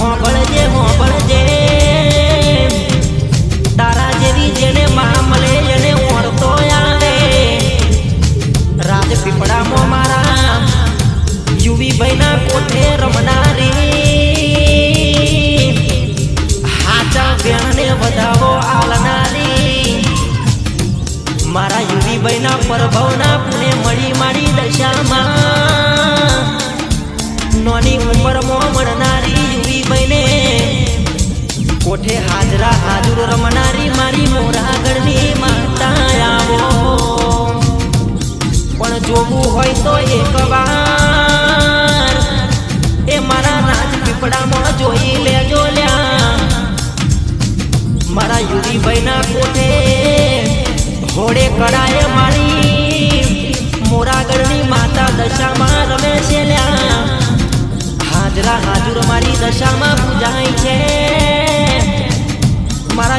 હોંભળજે હોંભળજે તારા જેવી જેને માં મળે, એને ઓળતો આવે. રાજ મારા યુવી ભાઈના રમનારી. હાચા વેણને વધાવો આલનારી. મારા યુવી ભાઈના પરભવના મળી મારી દશામાં. નોની ઉંમરમાં મળનારી કોઠે હાજરા હાજર રમનારી મારી મોરાગઢની માતા પણ જોવું હોય તો એક વાર એ મારા રાજપીપળામાં જોઈ લેજો લ્યા. મારા યુવીભાઈના કોઠે ઘોડે કડાએ મારી મોરાગઢની માતા દશામાં રમે છે લ્યા. હાજરા હાજુર મારી દશામાં પૂજાય છે.